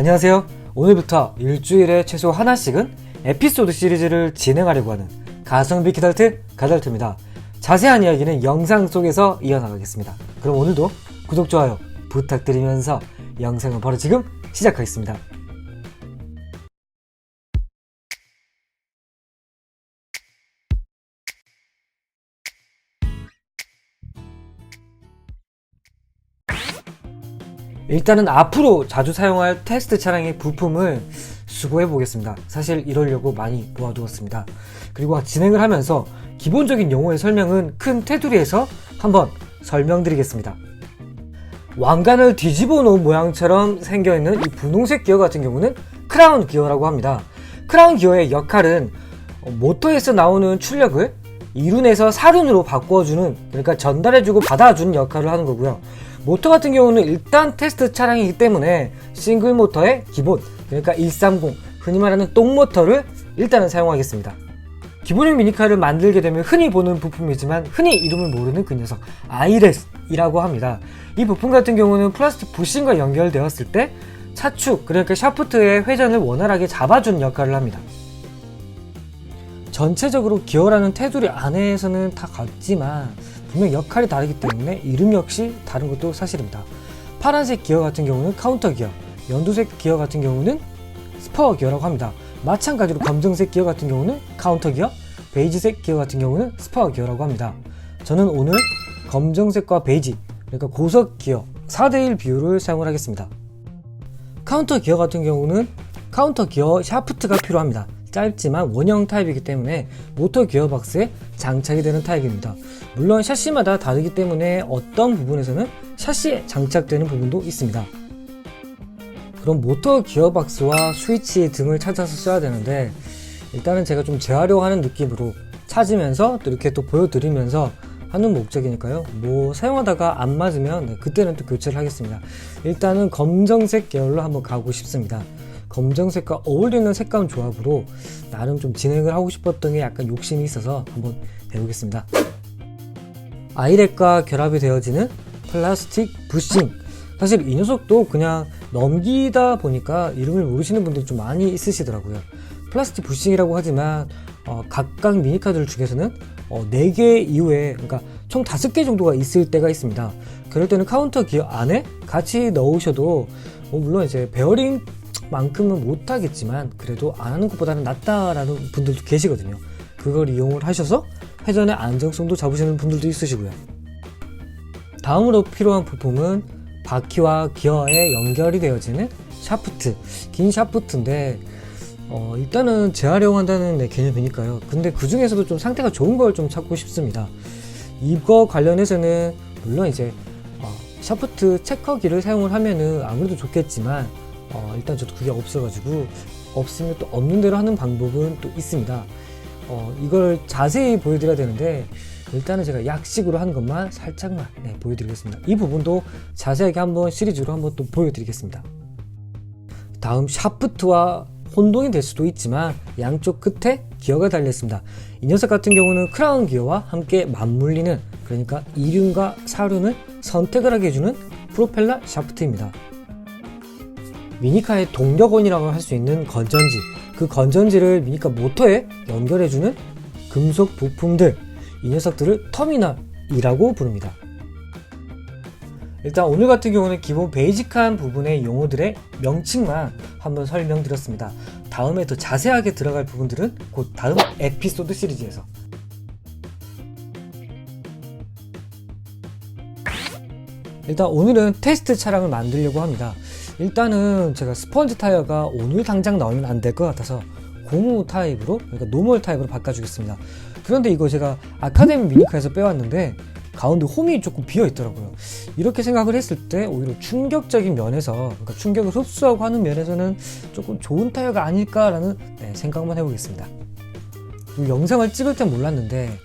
안녕하세요. 오늘부터 일주일에 최소 하나씩은 에피소드 시리즈를 진행하려고 하는 가성비 키달트 가달트입니다. 자세한 이야기는 영상 속에서 이어나가겠습니다. 그럼 오늘도 구독, 좋아요 부탁드리면서 영상을 바로 지금 시작하겠습니다. 일단은 앞으로 자주 사용할 테스트 차량의 부품을 수거해 보겠습니다. 사실 이러려고 많이 모아두었습니다. 그리고 진행을 하면서 기본적인 용어의 설명은 큰 테두리에서 한번 설명드리겠습니다. 왕관을 뒤집어 놓은 모양처럼 생겨있는 이 분홍색 기어 같은 경우는 크라운 기어라고 합니다. 크라운 기어의 역할은 모터에서 나오는 출력을 이륜에서 사륜으로 바꿔주는 그러니까 전달해주고 받아주는 역할을 하는 거고요. 모터 같은 경우는 일단 테스트 차량이기 때문에 싱글 모터의 기본 그러니까 130 흔히 말하는 똥모터를 일단은 사용하겠습니다. 기본형 미니카를 만들게 되면 흔히 보는 부품이지만 흔히 이름을 모르는 그 녀석 아이레스이라고 합니다. 이 부품 같은 경우는 플라스틱 부싱과 연결되었을 때 차축 그러니까 샤프트의 회전을 원활하게 잡아주는 역할을 합니다. 전체적으로 기어라는 테두리 안에서는 다 같지만 분명 역할이 다르기 때문에 이름 역시 다른 것도 사실입니다. 파란색 기어 같은 경우는 카운터 기어, 연두색 기어 같은 경우는 스퍼 기어라고 합니다. 마찬가지로 검정색 기어 같은 경우는 카운터 기어, 베이지색 기어 같은 경우는 스퍼 기어라고 합니다. 저는 오늘 검정색과 베이지, 그러니까 고속 기어 4대1 비율을 사용을 하겠습니다. 카운터 기어 같은 경우는 카운터 기어 샤프트가 필요합니다. 짧지만 원형 타입이기 때문에 모터 기어박스에 장착이 되는 타입입니다. 물론 샤시마다 다르기 때문에 어떤 부분에서는 샤시에 장착되는 부분도 있습니다. 그럼 모터 기어박스와 스위치 등을 찾아서 써야 되는데 일단은 제가 좀 재활용하는 느낌으로 찾으면서 또 이렇게 또 보여드리면서 하는 목적이니까요. 뭐 사용하다가 안 맞으면 네, 그때는 또 교체를 하겠습니다. 일단은 검정색 계열로 한번 가고 싶습니다. 검정색과 어울리는 색감 조합으로 나름 좀 진행을 하고 싶었던 게 약간 욕심이 있어서 한번 배우겠습니다. 아이렉과 결합이 되어지는 플라스틱 부싱. 사실 이 녀석도 그냥 넘기다 보니까 이름을 모르시는 분들이 좀 많이 있으시더라고요. 플라스틱 부싱이라고 하지만 어, 각각 미니카들 중에서는 어, 4개 이후에 그러니까 총 5개 정도가 있을 때가 있습니다. 그럴 때는 카운터 기어 안에 같이 넣으셔도 뭐 물론 이제 베어링 만큼은 못하겠지만 그래도 안 하는 것보다는 낫다라는 분들도 계시거든요. 그걸 이용을 하셔서 회전의 안정성도 잡으시는 분들도 있으시고요. 다음으로 필요한 부품은 바퀴와 기어에 연결이 되어지는 샤프트, 긴 샤프트인데 어, 일단은 재활용한다는 네, 개념이니까요. 근데 그 중에서도 좀 상태가 좋은 걸 좀 찾고 싶습니다. 이거 관련해서는 물론 이제 어, 샤프트 체커기를 사용을 하면은 아무래도 좋겠지만 어, 일단 저도 그게 없어가지고 없으면 또 없는 대로 하는 방법은 또 있습니다. 어, 이걸 자세히 보여드려야 되는데 일단은 제가 약식으로 한 것만 살짝만 네, 보여드리겠습니다. 이 부분도 자세하게 한번 시리즈로 한번 또 보여드리겠습니다. 다음 샤프트와 혼동이 될 수도 있지만 양쪽 끝에 기어가 달렸습니다. 이 녀석 같은 경우는 크라운 기어와 함께 맞물리는 그러니까 이륜과 사륜을 선택을 하게 해주는 프로펠러 샤프트입니다. 미니카의 동력원이라고 할 수 있는 건전지 그 건전지를 미니카 모터에 연결해주는 금속 부품들 이 녀석들을 터미널이라고 부릅니다. 일단 오늘 같은 경우는 기본 베이직한 부분의 용어들의 명칭만 한번 설명드렸습니다. 다음에 더 자세하게 들어갈 부분들은 곧 다음 에피소드 시리즈에서 일단 오늘은 테스트 차량을 만들려고 합니다. 일단은 제가 스펀지 타이어가 오늘 당장 나오면 안 될 것 같아서 고무 타입으로 그러니까 노멀 타입으로 바꿔주겠습니다. 그런데 이거 제가 아카데미 미니카에서 빼왔는데 가운데 홈이 조금 비어 있더라고요. 이렇게 생각을 했을 때 오히려 충격적인 면에서 그러니까 충격을 흡수하고 하는 면에서는 조금 좋은 타이어가 아닐까라는 네, 생각만 해보겠습니다. 영상을 찍을 땐 몰랐는데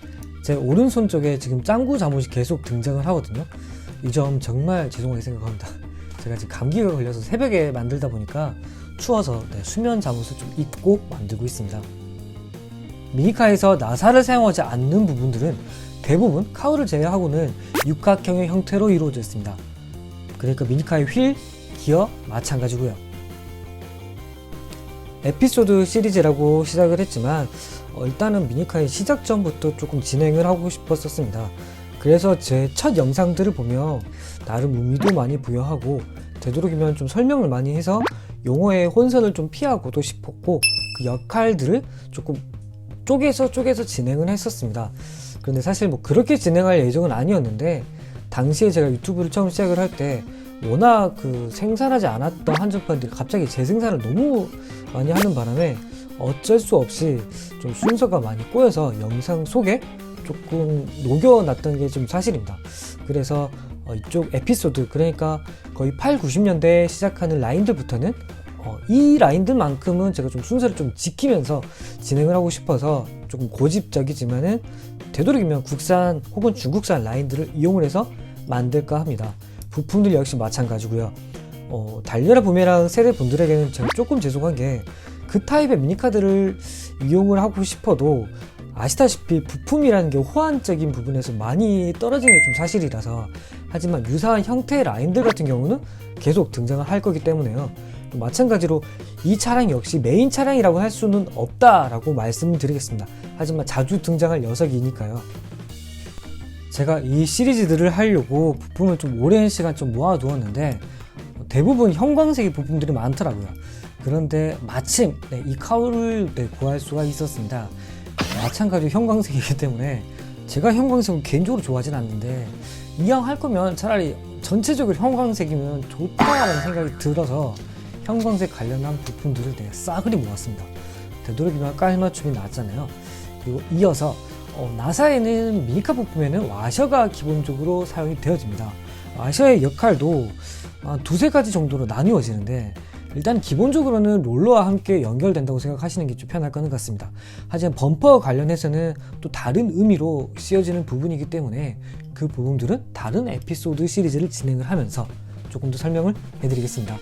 제 오른손 쪽에 지금 짱구 잠옷이 계속 등장을 하거든요. 이 점 정말 죄송하게 생각합니다. 제가 지금 감기가 걸려서 새벽에 만들다 보니까 추워서 네, 수면 잠옷을 좀 입고 만들고 있습니다. 미니카에서 나사를 사용하지 않는 부분들은 대부분 카우를 제외하고는 육각형의 형태로 이루어져 있습니다. 그러니까 미니카의 휠, 기어 마찬가지고요. 에피소드 시리즈라고 시작을 했지만 어, 일단은 미니카의 시작 전부터 조금 진행을 하고 싶었었습니다. 그래서 제 첫 영상들을 보면 나름 의미도 많이 부여하고 되도록이면 좀 설명을 많이 해서 용어의 혼선을 좀 피하고도 싶었고 그 역할들을 조금 쪼개서 쪼개서 진행을 했었습니다. 그런데 사실 뭐 그렇게 진행할 예정은 아니었는데 당시에 제가 유튜브를 처음 시작을 할 때 워낙 그 생산하지 않았던 한정판들이 갑자기 재생산을 너무 많이 하는 바람에 어쩔 수 없이 좀 순서가 많이 꼬여서 영상 속에 조금 녹여놨던 게 좀 사실입니다. 그래서 어, 이쪽 에피소드 그러니까 거의 8, 90년대에 시작하는 라인들부터는 어, 이 라인들만큼은 제가 좀 순서를 좀 지키면서 진행을 하고 싶어서 조금 고집적이지만은 되도록이면 국산 혹은 중국산 라인들을 이용을 해서 만들까 합니다. 부품들 역시 마찬가지고요. 어, 달려라 부메랑 세대 분들에게는 제가 조금 죄송한 게 그 타입의 미니카드를 이용을 하고 싶어도 아시다시피 부품이라는 게 호환적인 부분에서 많이 떨어지는 게 좀 사실이라서 하지만 유사한 형태의 라인들 같은 경우는 계속 등장을 할 거기 때문에요. 또 마찬가지로 이 차량 역시 메인 차량이라고 할 수는 없다라고 말씀드리겠습니다. 하지만 자주 등장할 녀석이니까요. 제가 이 시리즈들을 하려고 부품을 좀 오랜 시간 좀 모아두었는데 대부분 형광색의 부품들이 많더라고요. 그런데 마침 네, 이 카우를 네, 구할 수가 있었습니다. 마찬가지로 형광색이기 때문에 제가 형광색을 개인적으로 좋아하진 않는데 이왕 할 거면 차라리 전체적으로 형광색이면 좋다라는 생각이 들어서 형광색 관련한 부품들을 내가 싸그리 모았습니다. 되도록이면 깔맞춤이 나왔잖아요. 그리고 이어서 어, 나사에는 미니카 부품에는 와셔가 기본적으로 사용이 되어집니다. 와셔의 역할도 한 두세 가지 정도로 나뉘어지는데 일단 기본적으로는 롤러와 함께 연결된다고 생각하시는 게 좀 편할 것 같습니다. 하지만 범퍼 관련해서는 또 다른 의미로 쓰여지는 부분이기 때문에 그 부분들은 다른 에피소드 시리즈를 진행을 하면서 조금 더 설명을 해드리겠습니다.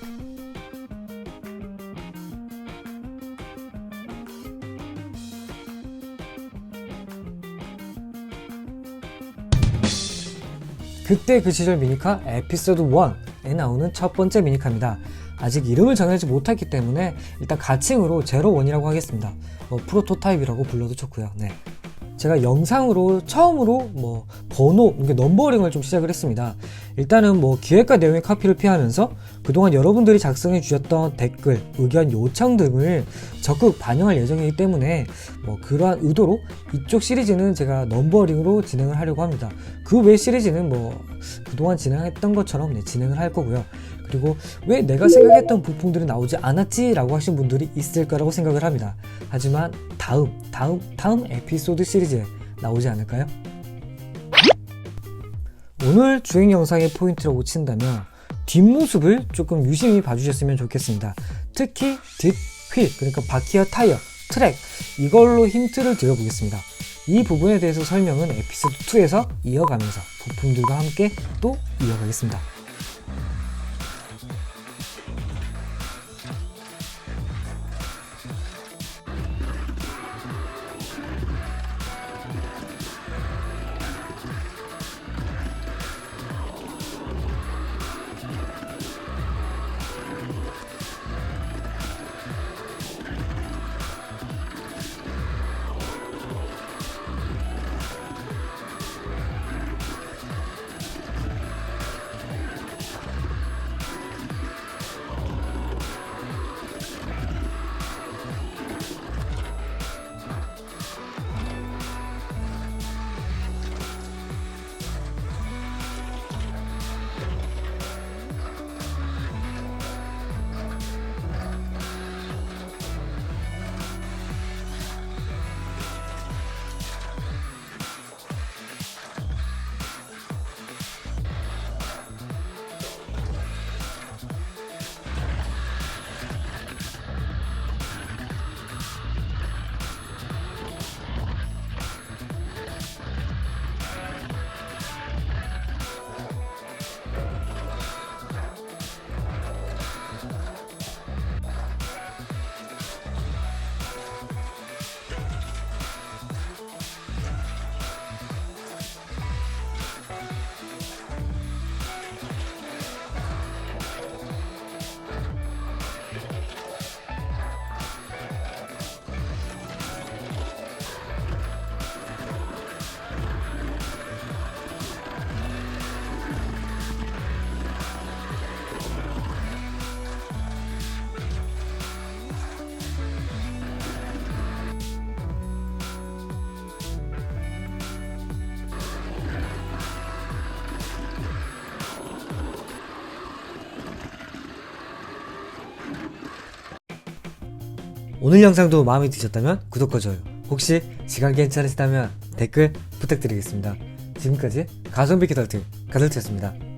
그때 그 시절 미니카 에피소드 1 에 나오는 첫 번째 미니카입니다. 아직 이름을 정하지 못했기 때문에 일단 가칭으로 제로 원이라고 하겠습니다. 뭐 프로토타입이라고 불러도 좋고요. 네. 제가 영상으로 처음으로 뭐 번호, 이게 넘버링을 좀 시작을 했습니다. 일단은 뭐 기획과 내용의 카피를 피하면서 그동안 여러분들이 작성해 주셨던 댓글, 의견, 요청 등을 적극 반영할 예정이기 때문에 뭐 그러한 의도로 이쪽 시리즈는 제가 넘버링으로 진행을 하려고 합니다. 그 외 시리즈는 뭐 그동안 진행했던 것처럼 네, 진행을 할 거고요. 그리고 왜 내가 생각했던 부품들이 나오지 않았지? 라고 하신 분들이 있을 거라고 생각을 합니다. 하지만 다음, 다음, 다음 에피소드 시리즈에 나오지 않을까요? 오늘 주행 영상의 포인트라고 친다면 뒷모습을 조금 유심히 봐주셨으면 좋겠습니다. 특히 뒷 휠, 그러니까 바퀴와 타이어, 트랙, 이걸로 힌트를 드려보겠습니다. 이 부분에 대해서 설명은 에피소드 2에서 이어가면서 부품들과 함께 또 이어가겠습니다. 오늘 영상도 마음에 드셨다면 구독과 좋아요 혹시 시간 괜찮으시다면 댓글 부탁드리겠습니다. 지금까지 가성비 기달트 가들트였습니다.